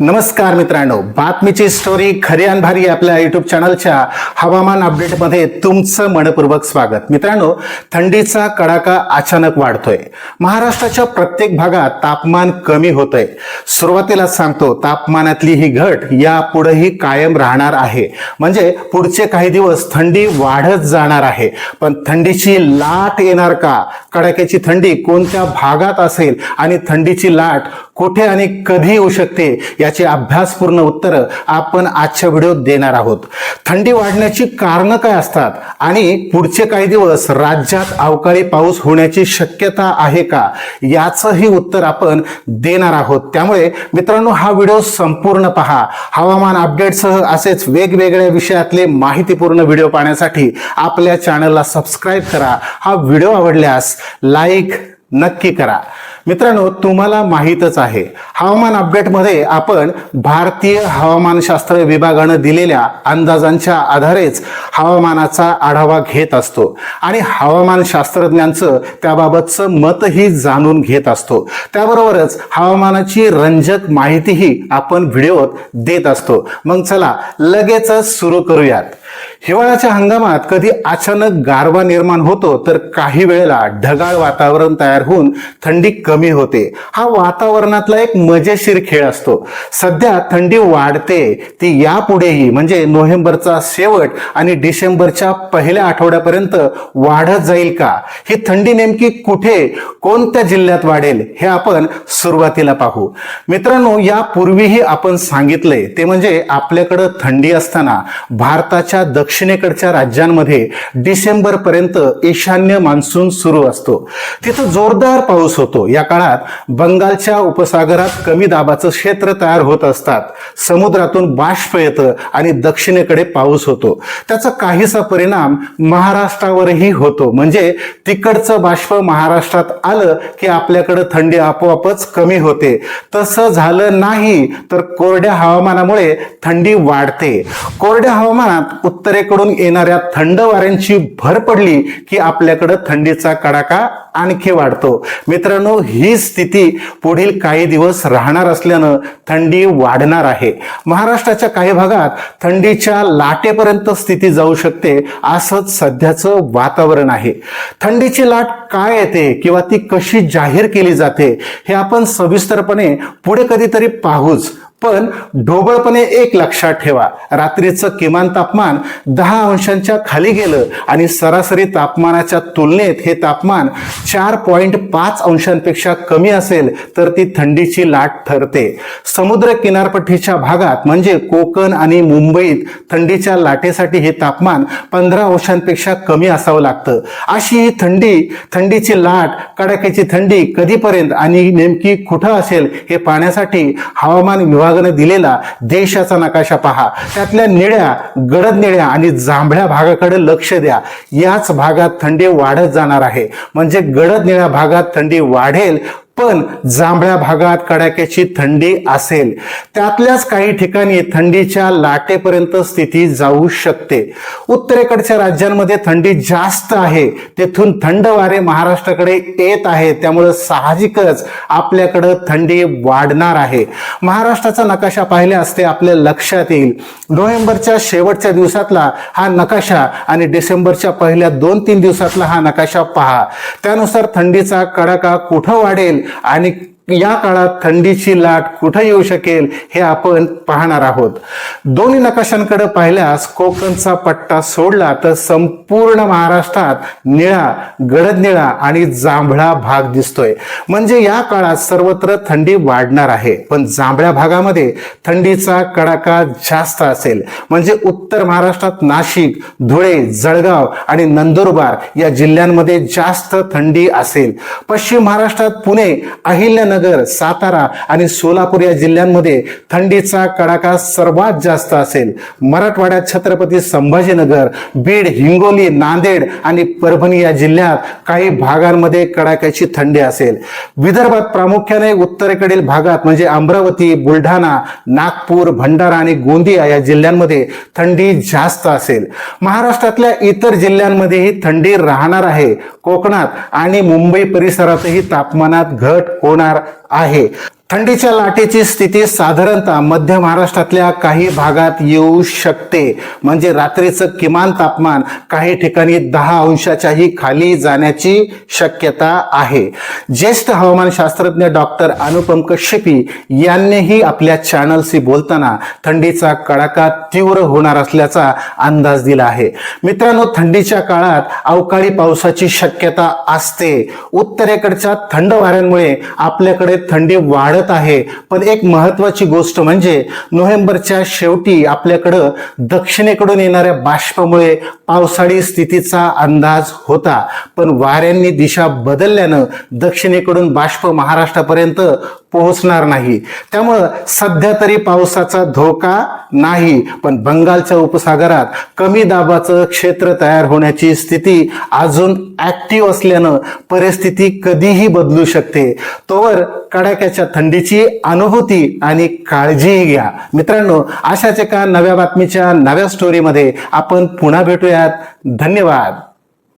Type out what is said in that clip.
नमस्कार मित्रांनो बातमीची स्टोरी खरी आणि भारी आपल्या युट्यूब चॅनलच्या हवामान अपडेटमध्ये तुमचं मनपूर्वक स्वागत. मित्रांनो थंडीचा कडाका अचानक वाढतोय. महाराष्ट्राच्या प्रत्येक भागात तापमान कमी होतंय. सुरुवातीला सांगतो तापमानातली ही घट या पुढेही कायम राहणार आहे. म्हणजे पुढचे काही दिवस थंडी वाढत जाणार आहे. पण थंडीची लाट येणार का? कडाक्याची थंडी कोणत्या भागात असेल आणि थंडीची लाट कुठे आणि कधी येऊ शकते याचे अभ्यासपूर्ण उत्तरं आपण आजच्या व्हिडिओत देणार आहोत. थंडी वाढण्याची कारणं काय असतात? आणि पुढचे काही दिवस राज्यात अवकाळी पाऊस होण्याची शक्यता आहे का? याचंही उत्तर आपण देणार आहोत. त्यामुळे मित्रांनो हा व्हिडिओ संपूर्ण पहा. हवामान अपडेटसह असेच वेगवेगळ्या विषयातले माहितीपूर्ण व्हिडिओ पाहण्यासाठी आपल्या चॅनलला सबस्क्राईब करा. हा व्हिडिओ आवडल्यास लाईक नक्की करा. मित्रांनो तुम्हाला माहीतच आहे हवामान अपडेटमध्ये आपण भारतीय हवामानशास्त्र विभागानं दिलेल्या अंदाजांच्या आधारेच हवामानाचा आढावा घेत असतो आणि हवामान शास्त्रज्ञांचं त्याबाबतचं मतही जाणून घेत असतो. त्याबरोबरच हवामानाची रंजक माहितीही आपण व्हिडिओत देत असतो. मग चला लगेचच सुरू करूयात. हिवाळ्याच्या हंगामात कधी अचानक गारवा निर्माण होतो तर काही वेळेला ढगाळ वातावरण तयार होऊन थंडी कमी होते. हा वातावरणातला एक मजेशीर खेळ असतो. सध्या थंडी वाढते. ती यापुढेही म्हणजे नोव्हेंबरचा शेवट आणि डिसेंबरच्या पहिल्या आठवड्यापर्यंत वाढत जाईल का? ही थंडी नेमकी कुठे कोणत्या जिल्ह्यात वाढेल? हे आपण सुरुवातीला पाहू. मित्रांनो यापूर्वीही आपण सांगितलंय ते म्हणजे आपल्याकडं थंडी असताना भारताच्या दक्षिणेकडच्या राज्यांमध्ये डिसेंबर पर्यंत ईशान्य मान्सून सुरू असतो. तिथं जोरदार पाऊस होतो. या काळात बंगालच्या उपसागरात कमी दाबाचं क्षेत्र तयार होत असतात. समुद्रातून बाष्प येतं आणि दक्षिणेकडे पाऊस होतो. त्याचा काहीसा परिणाम महाराष्ट्रावरही होतो. म्हणजे तिकडचं बाष्प महाराष्ट्रात आलं की आपल्याकडं थंडी आपोआपच कमी होते. तसं झालं नाही तर कोरड्या हवामानामुळे थंडी वाढते. कोरड्या हवामानात उत्तरेकडून येणाऱ्या थंड वाऱ्यांची भर पडली की आपल्याकडं थंडीचा कडाका आणखी वाढतो. मित्रांनो ही स्थिती पुढील काही दिवस राहणार असल्यानं थंडी वाढणार आहे. महाराष्ट्राच्या काही भागात थंडीच्या लाटेपर्यंत स्थिती जाऊ शकते असंच सध्याचं वातावरण आहे. थंडीची लाट काय येते किंवा ती कशी जाहीर केली जाते हे आपण सविस्तरपणे पुढे कधीतरी पाहूच. पण ढोबळपणे एक लक्षात ठेवा. रात्रीचं किमान तापमान दहा अंशांच्या खाली गेलं आणि सरासरी तापमानाच्या तुलनेत हे तापमान चार पॉईंट पाच अंशांपेक्षा कमी असेल तर ती थंडीची लाट ठरते. समुद्र किनारपट्टीच्या भागात म्हणजे कोकण आणि मुंबईत थंडीच्या लाटेसाठी हे तापमान पंधरा अंशांपेक्षा कमी असावं लागतं. अशी ही थंडी थंडीची लाट कडाक्याची थंडी कधीपर्यंत आणि नेमकी कुठं असेल हे पाहण्यासाठी हवामान विभाग विभागाने दिलेला देशाचा नकाशा पहा. त्यातल्या निळ्या गडद निळ्या आणि जांभळ्या भागाकडे लक्ष द्या. याच भागात थंडी वाढत जाणार आहे. म्हणजे गडद निळ्या भागात थंडी वाढेल पण जांभळ्या भागात कडाक्याची थंडी असेल. त्यातल्याच काही ठिकाणी थंडीच्या लाटेपर्यंत स्थिती जाऊ शकते. उत्तरेकडच्या राज्यांमध्ये थंडी जास्त आहे. तेथून थंड वारे महाराष्ट्राकडे येत आहे त्यामुळं साहजिकच आपल्याकडं थंडी वाढणार आहे. महाराष्ट्राचा नकाशा पाहिले असते आपल्या लक्षात येईल. नोव्हेंबरच्या शेवटच्या दिवसातला हा नकाशा आणि डिसेंबरच्या पहिल्या दोन तीन दिवसातला हा नकाशा पहा. त्यानुसार थंडीचा कडाका कुठं वाढेल? आणि या काळात थंडीची लाट कुठं येऊ शकेल हे आपण पाहणार आहोत. दोन्ही नकाशांकडे पाहिल्यास कोकणचा पट्टा सोडला तर संपूर्ण महाराष्ट्रात निळा गडद निळा आणि जांभळा भाग दिसतोय. म्हणजे या काळात सर्वत्र थंडी वाढणार आहे. पण जांभळ्या भागामध्ये थंडीचा कडाका जास्त असेल. म्हणजे उत्तर महाराष्ट्रात नाशिक धुळे जळगाव आणि नंदुरबार या जिल्ह्यांमध्ये जास्त थंडी असेल. पश्चिम महाराष्ट्रात पुणे अहिल्यानगर नगर सातारा आणि सोलापूर या जिल्ह्यांमध्ये थंडीचा कडाका सर्वात जास्त असेल. मराठवाड्यात छत्रपती संभाजीनगर बीड हिंगोली नांदेड आणि परभणी या जिल्ह्यात काही भागांमध्ये कडाक्याची थंडी असेल. विदर्भात प्रामुख्याने उत्तरेकडील भागात म्हणजे अमरावती बुलढाणा नागपूर भंडारा आणि गोंदिया या जिल्ह्यांमध्ये थंडी जास्त असेल. महाराष्ट्रातल्या इतर जिल्ह्यांमध्येही थंडी राहणार आहे. कोकणात आणि मुंबई परिसरातही तापमानात घट होणार आहे. थंडीच्या लाटेची स्थिती साधारणतः मध्य महाराष्ट्रातल्या काही भागात येऊ शकते. म्हणजे रात्रीचं किमान तापमान काही ठिकाणी दहा अंशाच्याही खाली जाण्याची शक्यता आहे. ज्येष्ठ हवामान शास्त्रज्ञ डॉक्टर अनुपम कश्यपी यांनीही आपल्या चॅनलशी बोलताना थंडीचा कडाका तीव्र होणार असल्याचा अंदाज दिला आहे. मित्रांनो थंडीच्या काळात अवकाळी पावसाची शक्यता असते. उत्तरेकडच्या थंड वाऱ्यांमुळे आपल्याकडे थंडी वाढत आहे. पण एक महत्वाची गोष्ट म्हणजे नोव्हेंबरच्या शेवटी आपल्याकडं दक्षिणेकडून येणाऱ्या बाष्पामुळे पावसाळी स्थितीचा अंदाज होता. पण वाऱ्यांनी दिशा बदलल्यानं दक्षिणेकडून बाष्प महाराष्ट्रापर्यंत पोहोचणार नाही. त्यामुळं सध्या तरी पावसाचा धोका नाही. पण बंगालच्या उपसागरात कमी दाबाचं क्षेत्र तयार होण्याची स्थिती अजून ऍक्टिव्ह असल्यानं परिस्थिती कधीही बदलू शकते. तोवर कडाक्याच्या थंडीची अनुभूती आणि काळजीही घ्या. मित्रांनो अशाच एका नव्या बातमीच्या नव्या स्टोरीमध्ये आपण पुन्हा भेटूयात. धन्यवाद.